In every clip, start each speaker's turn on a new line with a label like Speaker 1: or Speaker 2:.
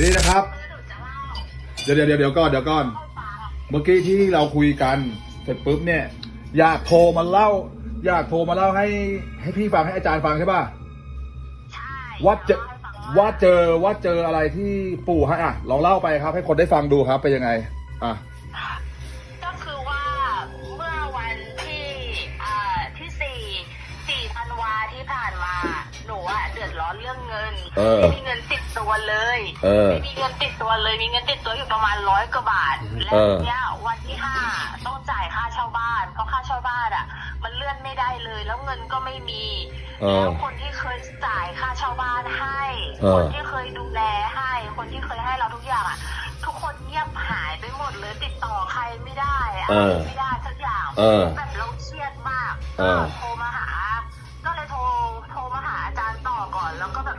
Speaker 1: นี่นะครับ
Speaker 2: หนูจะเล่า
Speaker 1: เดี๋ยวเดี๋ยวเดี๋ยวเดี๋ยวก่อนเดี๋ยวก่อน เมื่อกี้ที่เราคุยกันเสร็จปุ๊บเนี่ย อยากโทรมาเล่า อยากโทรมาเล่าให้ ให้พี่ฟังให้อาจารย์ฟังใช่ป่ะ
Speaker 2: ใช่
Speaker 1: ว่าเจอ
Speaker 2: ล่ให้ฟัง
Speaker 1: ว่าเจอว่าเจออะไรที่ปู่ให้อะลองเล่าไปครับ ให้คนได้ฟังดูครับเป็นยังไง อะ
Speaker 2: ดือดร้อนเรื่องเงิน
Speaker 1: เออ
Speaker 2: ไม่มีเงินติดตัวเลย
Speaker 1: เออ
Speaker 2: ไม่มีเงินติดตัวเลยมีเงินติดตัวอยู่ประมาณร้อยกว่าบาทแล้
Speaker 1: เอ
Speaker 2: ว
Speaker 1: อ
Speaker 2: เนี้ยวันที่ห้าต้องจ่ายค่าเช่าบ้านเพราะค่าเช่าบ้านอะ มันเลื่อนไม่ได้เลย แล้วเงินก็ไม่มี
Speaker 1: เออ
Speaker 2: แล้วคนที่เคยจ่ายค่าเช่าบ้านให้
Speaker 1: เออ
Speaker 2: คนที่เคยดูแลให้ คนที่เคยให้เราทุกอย่างอะ ทุกคนเงียบหายไปหมดเลยติดต่อใครไม่ได้อะ
Speaker 1: เออ
Speaker 2: ไม่ได้สักอย่าง
Speaker 1: เออ
Speaker 2: แบบเราเครียดมาก
Speaker 1: เอ
Speaker 2: ก็
Speaker 1: อ
Speaker 2: โแล้วก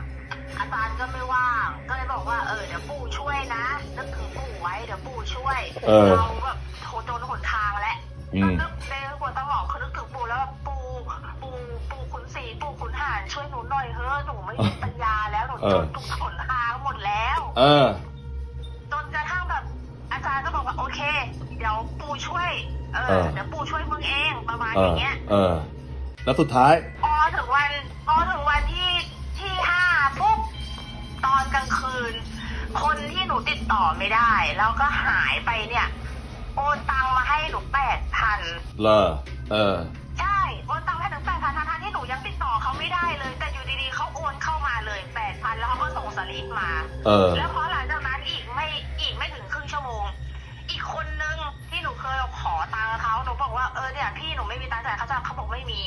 Speaker 2: ็แบบอาจารย์ก็ไม่ว่างก็เลยบอกว่าเออเดี๋ยวปู่ช่วยนะนึกถึงปู่ไว้เดี๋ยวปู่ช่วย
Speaker 1: เออ
Speaker 2: เราแบบโทรจนหนทางแล้ว
Speaker 1: อืม
Speaker 2: นึกในหัวสมองคือนึกถึงปู่แล้วแบบปู่ปู่ปู่ขุนศรีปู่ขุนหารช่วยหนูหน่อยเฮ้อะหนูไม่มีปัญญาแล้วหนู
Speaker 1: เอ
Speaker 2: จ
Speaker 1: อ
Speaker 2: นทุกหนทางหมดแล้ว
Speaker 1: เออ
Speaker 2: จนกระทั่งแบบอาจารย์ก็บอกว่าโอเค เดี๋ยวปู่ช่วย เอ
Speaker 1: เอ
Speaker 2: อ
Speaker 1: อ
Speaker 2: เดี๋ยวปู่ช่วยมึงเองประมาณ
Speaker 1: เอ
Speaker 2: อ
Speaker 1: อย่าง
Speaker 2: เงี้ย
Speaker 1: เออ แล้วสุดท้าย
Speaker 2: ติดต่อไม่ได้ แล้วก็หายไปเนี่ย โอนตังมาให้หนูแปดพัน
Speaker 1: เลอเออ
Speaker 2: ใช่โอนตังให้ถึงแปดพันทั้งๆที่หนูยังติดต่อเขาไม่ได้เลย แต่อยู่ดีๆเขาโอนเข้ามาเลยแปดพันแล้วเขาก็ส่งสลิปมา
Speaker 1: เออ
Speaker 2: แล้วพอหลังจากนั้นอีกไม่อีกไม่ถึงครึ่งชั่วโมง อีกคนนึงที่หนูเคยขอตังค์เขาหนูบอกว่าเออเนี่ยพี่หนูไม่มีตังค์จ่ายเขาจะเขาบอกไม่มี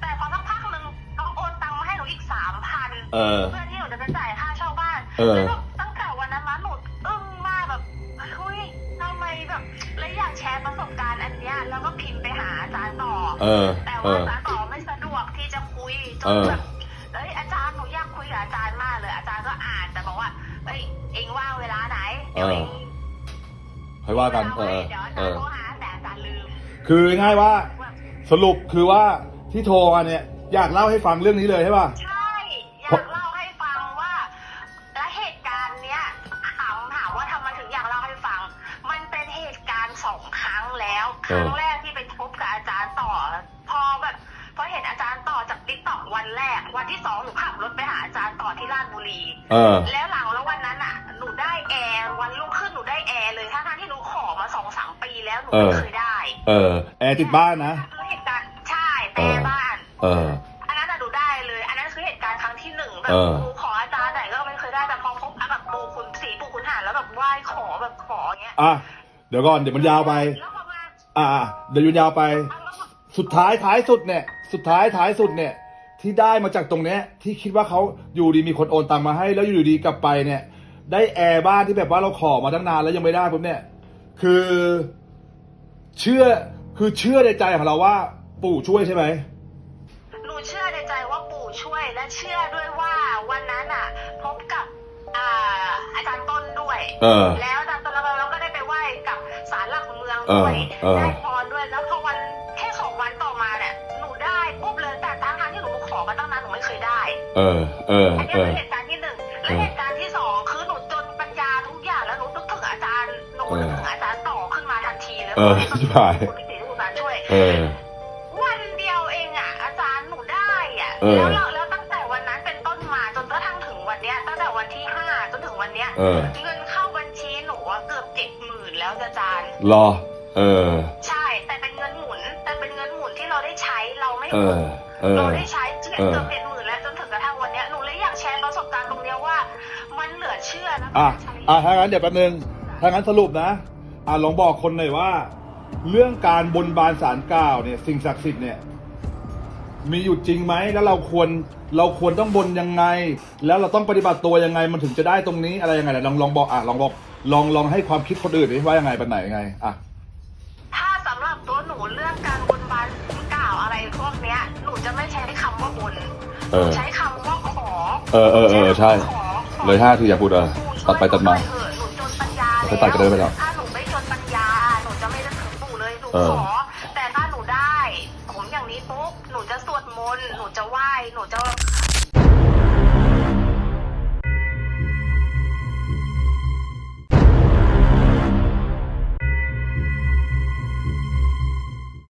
Speaker 2: แต่พอสักพักหนึ่งเขาโอนตังค์มาให้หนูอีกสามพัน
Speaker 1: เออ
Speaker 2: เพื่อที่หนูจะไปจ่ายค่าเช่าบ้าน
Speaker 1: เออ
Speaker 2: แล้วแบบตั้งแต่วัน ชร์ประสบการณ์อันเนี้ยแล้วก็พิมพ์ไปหาอาจารย์ต่อ
Speaker 1: เออ
Speaker 2: แต่
Speaker 1: เอ
Speaker 2: ว่า
Speaker 1: อ
Speaker 2: อาจารย์ต่อไม่สะดวกที่จะคุยจ
Speaker 1: เอนอ
Speaker 2: แบบเอ้ยอาจารย์หนูอยากคุยกับอาจารย์มากเลย อาจารย์ก็อ่านแต่บอกว่าเอ้ยเองว่างเวลาไหนเดี๋ยวเอง
Speaker 1: ค่อยว่ากัน เออ
Speaker 2: เดี๋ยวอา
Speaker 1: เอ
Speaker 2: จารย์
Speaker 1: อ
Speaker 2: โทรหาแต่อาจารย์ลืม
Speaker 1: คือง่ายว่า
Speaker 2: แบบ
Speaker 1: สรุปคือว่าที่โทรมาเนี่ย อยากเล่าให้ฟังเรื่องนี้เลยใช่ป่ะ
Speaker 2: ใช่ ค
Speaker 1: เออ
Speaker 2: รั้งแรกที่ไปพบกับอาจารย์ต่อ พอแบบพอเห็นอาจารย์ต่อจากติ๊กต็อกวันแรก วันที่สองหนูขับรถไปหาอาจารย์ต่อที่ราชบุรี
Speaker 1: เออ
Speaker 2: แล้วหลังแล้ววันนั้นอะหนูได้แอร์วันรุ่งขึ้นหนูได้แอร์เลยทั้งๆที่หนูขอมาสองสามปีแล้วหนู
Speaker 1: เอ
Speaker 2: ไม่
Speaker 1: อ
Speaker 2: เคยได้
Speaker 1: เออ แอร์ติดบ้านนะ
Speaker 2: คือเหตุการณ์ใช่แต่บ้าน
Speaker 1: เออ
Speaker 2: อันนั้นอะหนูได้เลย อันนั้นคือเหตุการณ์ครั้งที่หนึ่งแบบ
Speaker 1: เออ
Speaker 2: หนูขออาจารย์ไหนก็ไม่เคยได้แต่พอพบแบบปูคุณสีปูคุณหารแล้วแบบไหว้ขอแบบขออย่างเงี้ย
Speaker 1: อะ เดี๋ยวก่อนเดี๋ยวมันยาวไป
Speaker 2: แล้วพ อมา
Speaker 1: อ่า เดี๋ยวมันยาวไป สุดท้ายท้ายสุดเนี่ย สุดท้ายท้ายสุดเนี่ย ที่ได้มาจากตรงเนี้ย ที่คิดว่าเขาอยู่ดีมีคนโอนตังมาให้ แล้วอยู่ดีกลับไปเนี่ย ได้แอร์บ้านที่แบบว่าเราขอมาตั้งนานแล้วยังไม่ได้ปุ๊บเนี่ย คือเชื่อคือเชื่อในใจของเราว่า ปู่ช่วยใช่ไหม
Speaker 2: หนูเชื่อในใจว่าปู่ช่วยและเชื่อด้วยว่าวันนั้นอะพบกับอ่าอาจารย์ต้นด้วย
Speaker 1: เออ
Speaker 2: แล้ว ด้วย
Speaker 1: เออเออ
Speaker 2: ได้พรด้วยแล้วพอวันแค่สองวันต่อมาเนี่ยหนูได้ปุ๊บเลยแต่ทั้งทางๆที่หนูขอมาตั้งนานหนูไม่เคยได้
Speaker 1: เออ เออ
Speaker 2: อันนี้
Speaker 1: เออ
Speaker 2: คือเหตุการณ์ที่หนึ่งและเหตุการณ์ที่สองคือหนูจนปัญญาทุกอย่างแล้วหนูนึกถึงอาจารย์หนูนึกถึงอาจารย์ต่อขึ้นมาทันทีเลย
Speaker 1: เออชิบหาย
Speaker 2: คุณติคุณสารช่วย
Speaker 1: เออ
Speaker 2: วันเดียวเองอะ อาจารย์หนูได้อะ
Speaker 1: เออ
Speaker 2: แล้วเราแล้วตั้งแต่วันนั้นเป็นต้นมาจนกระทั่งถึงวันเนี้ยตั้งแต่วันที่ห้าจนถึงวันเนี้ย
Speaker 1: เออ
Speaker 2: เงินเข้าบัญชีหนูอะเกือบเจ็ดหมื่นแล้วจ้ะอาจารย์
Speaker 1: รอ เออ
Speaker 2: ใช่ แต่เป็นเงินหมุน แต่เป็นเงินหมุนที่เราได้ใช้เราไม่
Speaker 1: เอ
Speaker 2: โก
Speaker 1: อ
Speaker 2: ง
Speaker 1: เออ
Speaker 2: เราได้ใช้เจ็ด
Speaker 1: เออ
Speaker 2: เกือบเจ็ดหมื่นแล้วจนถึงกระทั่งวันเนี้ยหนูเลยอยากแชร์ประสบการณ์ตรงเนี้ยว่า มันเหลือเชื่อแล้ว
Speaker 1: อะ
Speaker 2: มันใช้
Speaker 1: อะถ้างั้นเดี๋ยวแป๊บนึงถ้างั้นสรุปนะ อะลองบอกคนหน่อยว่า เรื่องการบนบานสารกล่าวเนี่ย สิ่งศักดิ์สิทธิ์เนี่ย มีอยู่จริงไหมแล้วเราควรเราควรต้องบนยังไง แล้วเราต้องปฏิบัติตัวยังไงมันถึงจะได้ตรงนี้อะไรยังไงลองลองบอกอะลองบอกลองลองให้ความคิดคนอื่นดิว่ายังไงเป็นไหนยังไงอะ
Speaker 2: ถ้าสำหรับตัวหนู เรื่องการบนบานกล่าวอะไรพวกเนี้ยหนูจะไม่ใช้คำว่าบน
Speaker 1: เออ
Speaker 2: ใช้คำว่าขอ
Speaker 1: เออเออเออใช่
Speaker 2: ขอขอ
Speaker 1: เลยห้าทีอย่าพูดเออตัดไปตัดมา
Speaker 2: เถอะหนูจนปัญญา
Speaker 1: ไปตัดกันเลยไปแล้ว
Speaker 2: ถ้าหนูไม่จนปัญญาหนูจะไม่ได้ถึงปู่เลยหนู
Speaker 1: เออ
Speaker 2: ขอแต่ถ้าหนูได้ผมอย่างนี้ปุ๊บหนูจะสวดมนต์หนูจะไหว้หนูจะ